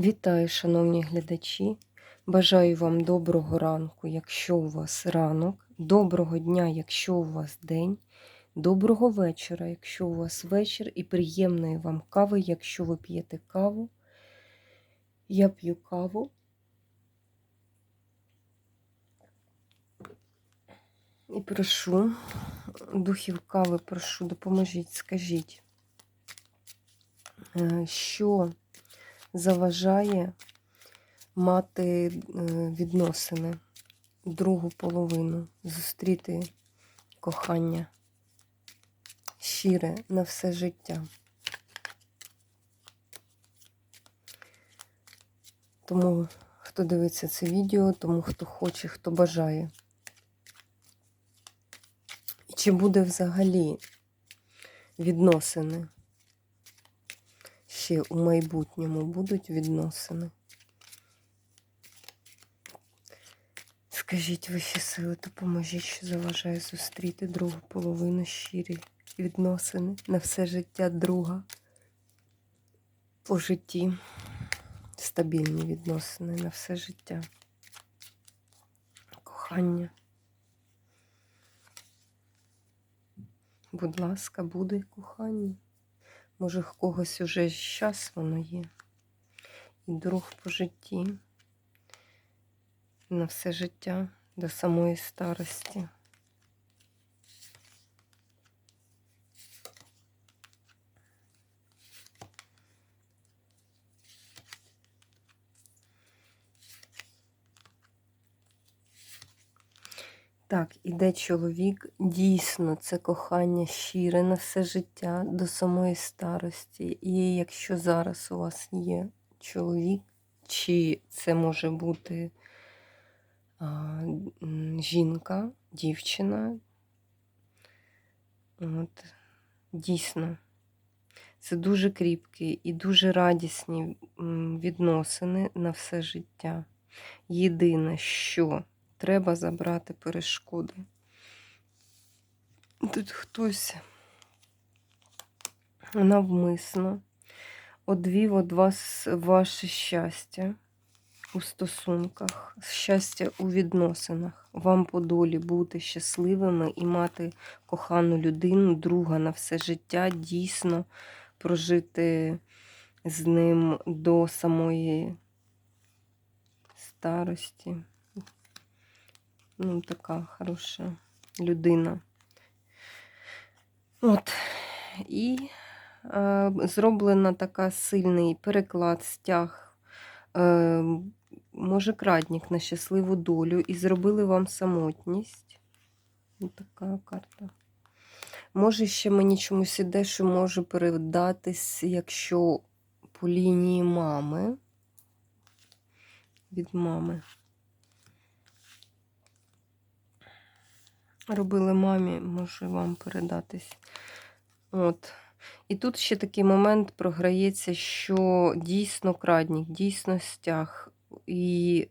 Вітаю, шановні глядачі. Бажаю вам доброго ранку, якщо у вас ранок, доброго дня, якщо у вас день, доброго вечора, якщо у вас вечір, і приємної вам кави, якщо ви п'єте каву. Я п'ю каву. І прошу, духів кави, прошу, допоможіть, скажіть, е, що заважає мати е, відносини, другу половину, зустріти кохання щире на все життя. Тому, хто дивиться це відео, тому хто хоче, хто бажає. І чи буде взагалі відносини? Ще у майбутньому будуть відносини? Скажіть вищі сили, допоможіть, що заважає зустріти другу половину щирі відносини на все життя друга по житті. Стабільні відносини на все життя. Кохання. Будь ласка, буде кохання. Може, в когось уже щас воно є. І друг по житті. На все життя до самої старості. Так, іде чоловік, дійсно, це кохання щире на все життя до самої старості. І якщо зараз у вас є чоловік, чи це може бути а, жінка, дівчина, от, дійсно, це дуже кріпкі і дуже радісні відносини на все життя. Єдине, що треба забрати перешкоди. Тут хтось навмисно одвів від вас ваше щастя у стосунках, щастя у відносинах. Вам по долі бути щасливими і мати кохану людину, друга на все життя, дійсно прожити з ним до самої старості ну, така хороша людина. От. І е, зроблена така сильний переклад, стяг, е, може, крадник на щасливу долю, і зробили вам самотність. Ось така карта. Може, ще мені чомусь іде, що може передатись, якщо по лінії мами від мами. Робили мамі, може вам передатись. От. І тут ще такий момент програється, що дійсно крадник, дійсно стяг. І,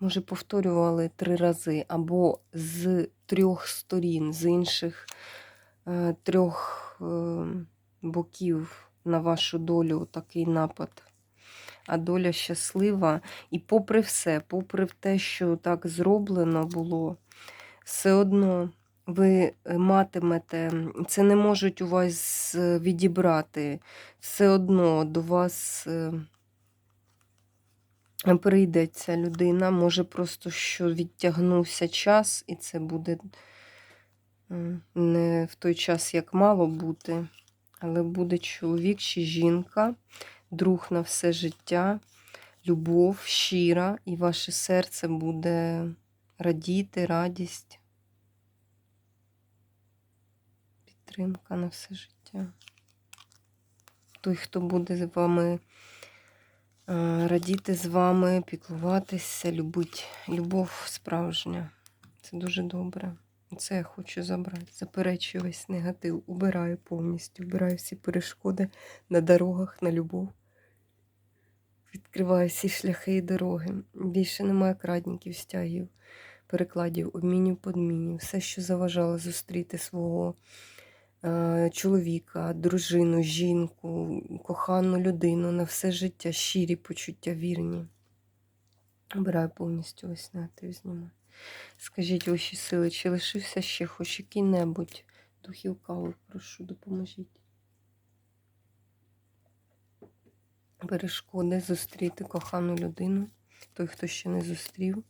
може, повторювали три рази, або з трьох сторін, з інших е, трьох е, боків на вашу долю такий напад а доля щаслива. І попри все, попри те, що так зроблено було, все одно ви е, матимете, це не можуть у вас е, відібрати. Все одно до вас е, прийде ця людина. Може, просто що відтягнувся час, і це буде не в той час, як мало бути, але буде чоловік чи жінка друг на все життя, любов щира, і ваше серце буде радіти, радість, підтримка на все життя. Той, хто буде з вами е, радіти з вами, піклуватися, любить. Любов справжня. Це дуже добре. Це я хочу забрати. Заперечую весь негатив, убираю повністю, убираю всі перешкоди на дорогах, на любов. Відкриваю всі шляхи і дороги. Більше немає крадників, стягів, перекладів, обмінів, подмінів. Все, що заважало зустріти свого е, чоловіка, дружину, жінку, кохану людину на все життя, щирі почуття вірні. Обираю повністю ось на знімаю. Скажіть ваші сили, чи лишився ще хоч який-небудь духів кави, прошу, допоможіть. Перешкоди зустріти кохану людину, той, хто ще не зустрів.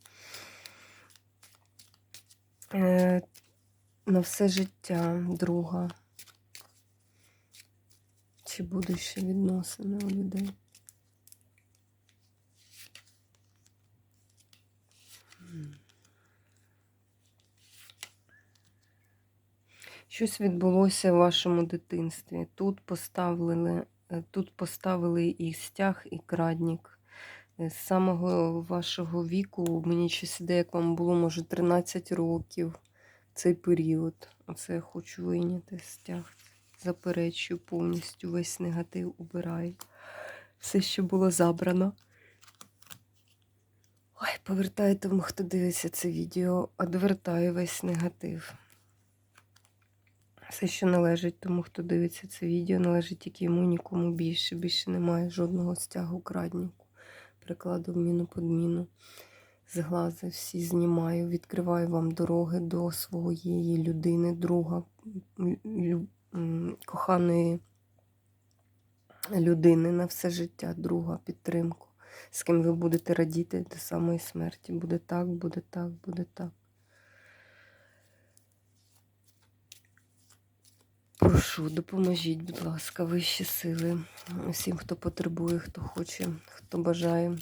Е, на все життя друга. Чи будуть ще відносини у людей? Щось відбулося в вашому дитинстві. Тут поставили, е, тут поставили і стяг, і крадник. Е, З самого вашого віку, мені щось іде, як вам було, може, 13 років цей період. Оце я хочу вийняти стяг. Заперечую повністю весь негатив убираю. Все, що було забрано. Ой, повертаю тому, хто дивиться це відео, одвертаю весь негатив. Все, що належить тому, хто дивиться це відео, належить тільки йому, нікому більше. Більше немає жодного стягу крадніку. Прикладу в міну подміну. Зглази всі знімаю, відкриваю вам дороги до своєї людини, друга, коханої людини на все життя, друга, підтримку, з ким ви будете радіти до самої смерті. Буде так, буде так, буде так. Прошу, допоможіть, будь ласка, вищі сили. Усім, хто потребує, хто хоче, хто бажає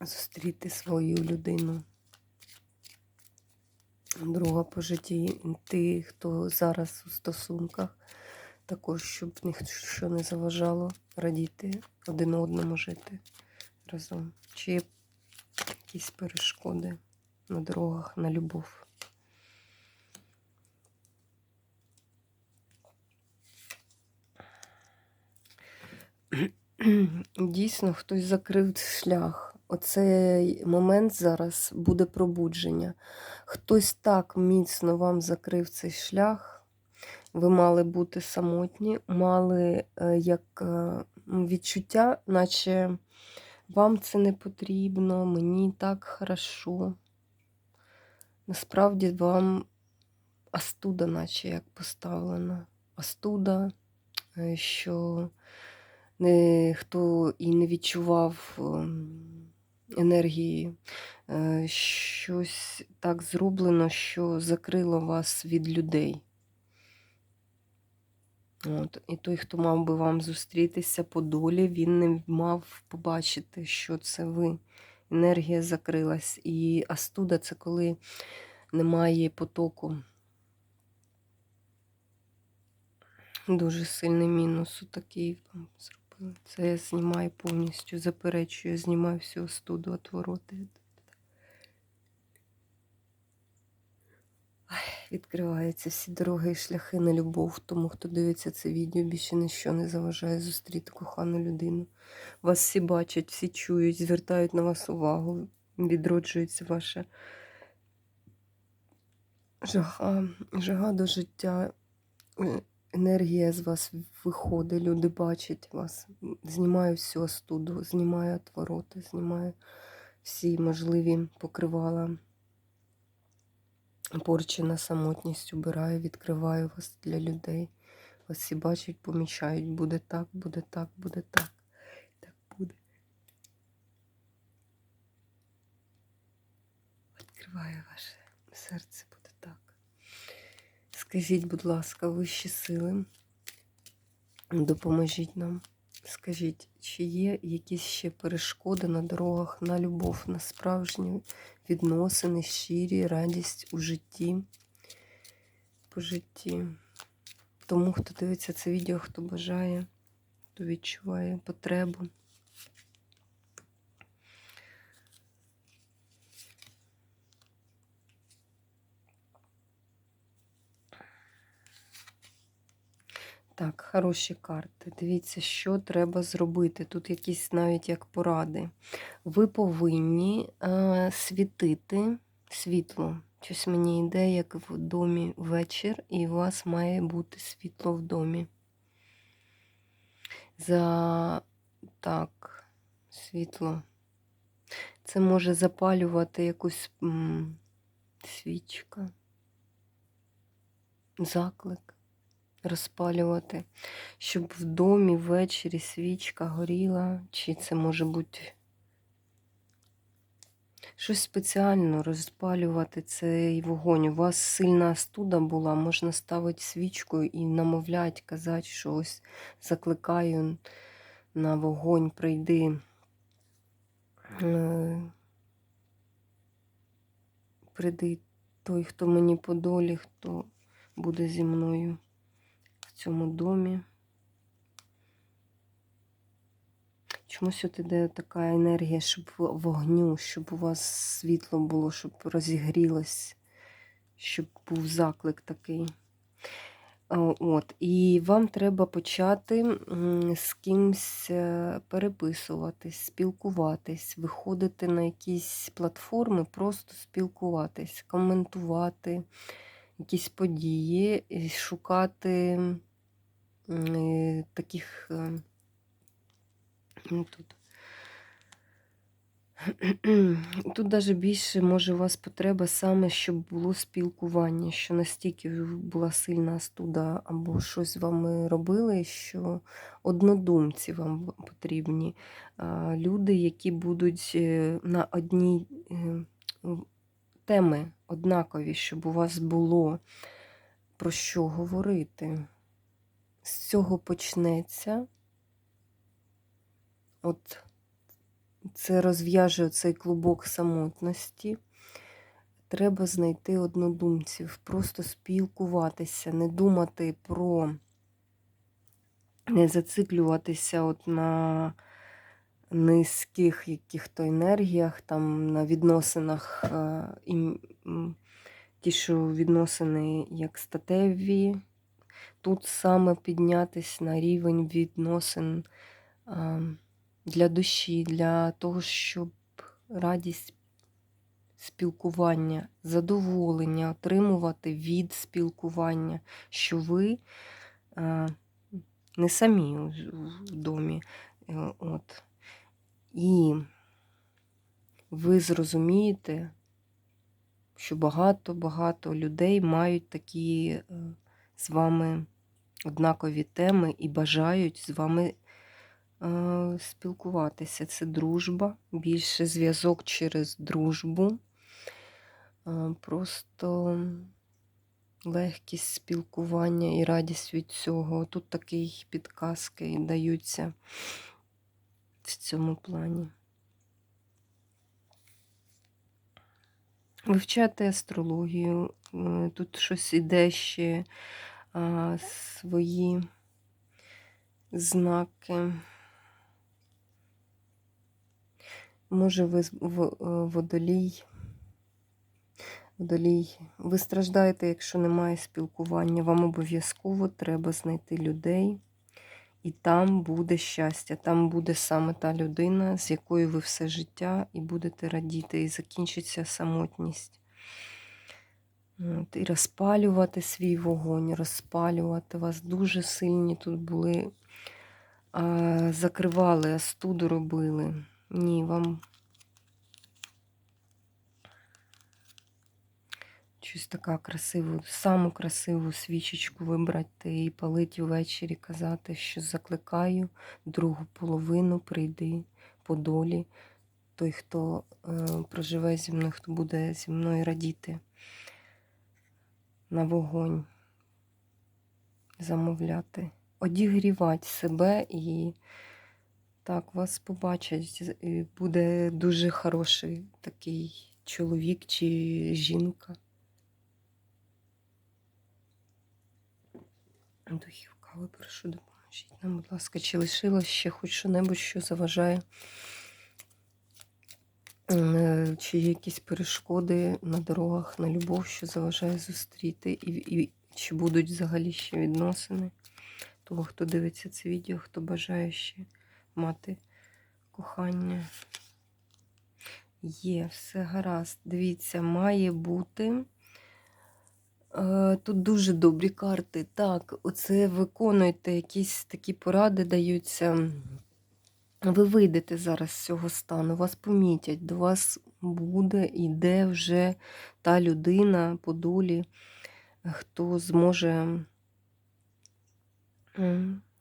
зустріти свою людину. Друга по житті, ти, хто зараз у стосунках, також, щоб ніщо не заважало радіти один одному жити разом. Чи є якісь перешкоди на дорогах, на любов? Дійсно, хтось закрив шлях. Оцей момент зараз буде пробудження. Хтось так міцно вам закрив цей шлях. Ви мали бути самотні, мали е, як е, відчуття, наче вам це не потрібно, мені так хорошо. Насправді вам астуда, наче як поставлена. Астуда, е, що ніхто і не відчував ем, енергії. Е, Щось так зроблено, що закрило вас від людей. От. І той, хто мав би вам зустрітися по долі, він не мав побачити, що це ви. Енергія закрилась. І астуда це коли немає потоку. Дуже сильний мінус такий вам зробили. Це я знімаю повністю, заперечую, знімаю всю остуду, отвороти. Відкриваються всі дороги і шляхи на любов. Тому, хто дивиться це відео, більше ніщо не заважає зустріти кохану людину. Вас всі бачать, всі чують, звертають на вас увагу, відроджується ваша жага, жага до життя. Енергія з вас виходить, люди бачать вас. Знімаю всю остуду, знімаю отвороти, знімаю всі можливі покривала. Порчі на самотність убираю, відкриваю вас для людей. Вас всі бачать, помічають. Буде так, буде так, буде так. Так буде. Відкриваю ваше серце. Скажіть, будь ласка, вищі сили, допоможіть нам. Скажіть, чи є якісь ще перешкоди на дорогах на любов, на справжні відносини, щирі, радість у житті, по житті? Тому, хто дивиться це відео, хто бажає, хто відчуває потребу. Так, хороші карти. Дивіться, що треба зробити. Тут якісь навіть як поради. Ви повинні е, світити світло Щось мені йде, як в домі вечір, і у вас має бути світло в домі. За так, світло. Це може запалювати якусь м, свічка, заклик розпалювати, щоб в домі ввечері свічка горіла, чи це може бути щось спеціально розпалювати цей вогонь. У вас сильна студа була, можна ставити свічку і намовлять, казати, що ось закликаю на вогонь, прийди. Е, Прийди той, хто мені по долі, хто буде зі мною цьому домі. Чомусь от іде така енергія, щоб вогню, щоб у вас світло було, щоб розігрілось, щоб був заклик такий. От, і вам треба почати з кимсь е, переписуватись, спілкуватись, виходити на якісь платформи, просто спілкуватись, коментувати якісь події, шукати е, таких ну, тут. Тут навіть більше може у вас потреба саме, щоб було спілкування, що настільки була сильна студа, або щось вами робили, що однодумці вам потрібні. Люди, які будуть е, на одній е, теми однакові, щоб у вас було про що говорити. З цього почнеться. От це розв'яже цей клубок самотності. Треба знайти однодумців, просто спілкуватися, не думати про, не зациклюватися от на низьких яких-то енергіях, там, на відносинах, е, ті, що відносини як статеві. Тут саме піднятись на рівень відносин. для душі, для того, щоб радість спілкування, задоволення отримувати від спілкування, що ви не самі в домі. Е, От. І ви зрозумієте, що багато-багато людей мають такі е, з вами однакові теми і бажають з вами е, спілкуватися. Це дружба, більше зв'язок через дружбу. Е, Просто легкість спілкування і радість від цього. Тут такі підказки даються в цьому плані. Вивчати астрологію. Е, Тут щось іде ще а, свої знаки. Може, ви в- е, водолій. Водолій. Ви страждаєте, якщо немає спілкування. Вам обов'язково треба знайти людей, і там буде щастя. Там буде саме та людина, з якою ви все життя і будете радіти, і закінчиться самотність. От, і розпалювати свій вогонь, розпалювати. Вас дуже сильні тут були, а, закривали, астуду робили. Ні, вам щось така красиву, саму красиву свічечку вибрати і палить ввечері, казати, що закликаю другу половину, прийди по долі. Той, хто е, проживе зі мною, хто буде зі мною радіти на вогонь, замовляти, одігрівати себе і так вас побачать. Буде дуже хороший такий чоловік чи жінка. Духів кави, прошу допоможіть нам, будь ласка, чи лишилось ще хоч що-небудь, що заважає, е, чи є якісь перешкоди на дорогах, на любов, що заважає зустріти, і, і чи будуть взагалі ще відносини того, хто дивиться це відео, хто бажає ще мати кохання. Є, все гаразд. Дивіться, має бути. Е, Тут дуже добрі карти. Так, оце виконуйте якісь такі поради даються. Ви вийдете зараз з цього стану, вас помітять, до вас буде, іде вже та людина по долі, хто зможе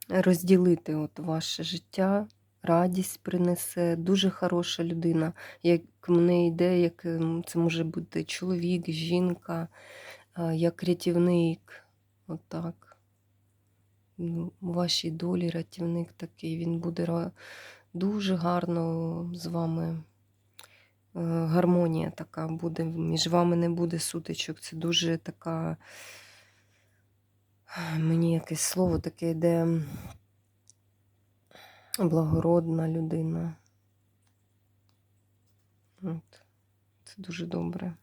розділити от ваше життя, радість принесе. Дуже хороша людина. Як мене йде, як це може бути чоловік, жінка, як рятівник. Отак. Ну, У вашій долі рятівник такий, він буде дуже гарно з вами. е, Гармонія така буде, між вами не буде сутичок. Це дуже така, мені якесь слово таке йде благородна людина. От. Це дуже добре.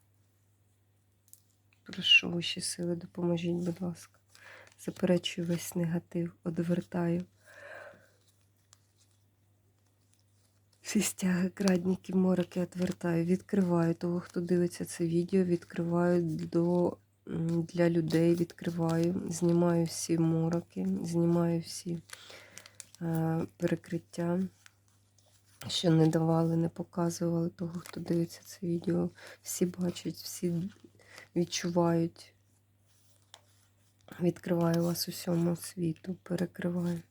Прошу вищі сили, допоможіть, будь ласка. Заперечую весь негатив, одвертаю. Всі стяги, крадніки, мороки відвертаю. Відкриваю того, хто дивиться це відео, відкриваю до, для людей, відкриваю, знімаю всі мороки, знімаю всі е, перекриття, що не давали, не показували того, хто дивиться це відео. Всі бачать, всі відчувають. Відкриваю вас усьому світу, перекриваю.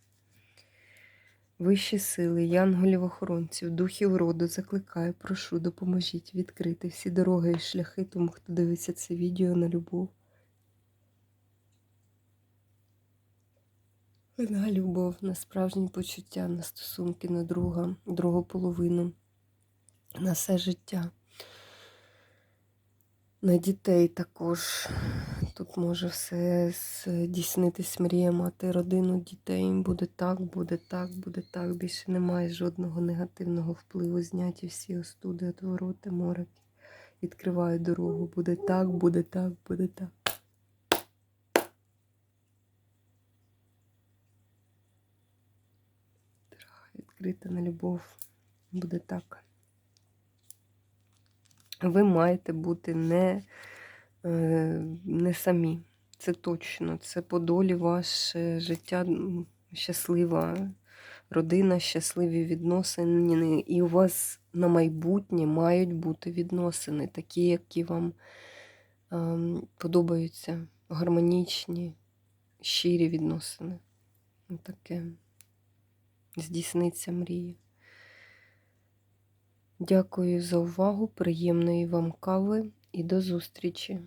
Вищі сили, янголів-охоронців, духів роду закликаю, прошу, допоможіть відкрити всі дороги і шляхи тому, хто дивиться це відео на любов. На любов, на справжні почуття, на стосунки, на друга, другу половину, на все життя. На дітей також. Тут може все здійснитись мрія мати родину дітей. Буде так, буде так, буде так. Більше немає жодного негативного впливу. Зняті всі остуди, отвороти, мороки. Відкриваю дорогу. Буде так, буде так, буде так. Відкрита на любов. Буде так. Ви маєте бути не, е, не самі. Це точно. Це по долі ваше життя щаслива родина, щасливі відносини. І у вас на майбутнє мають бути відносини, такі, які вам ем, подобаються, гармонічні, щирі відносини. Таке здійсниться мрія. Дякую за увагу, приємної вам кави і до зустрічі!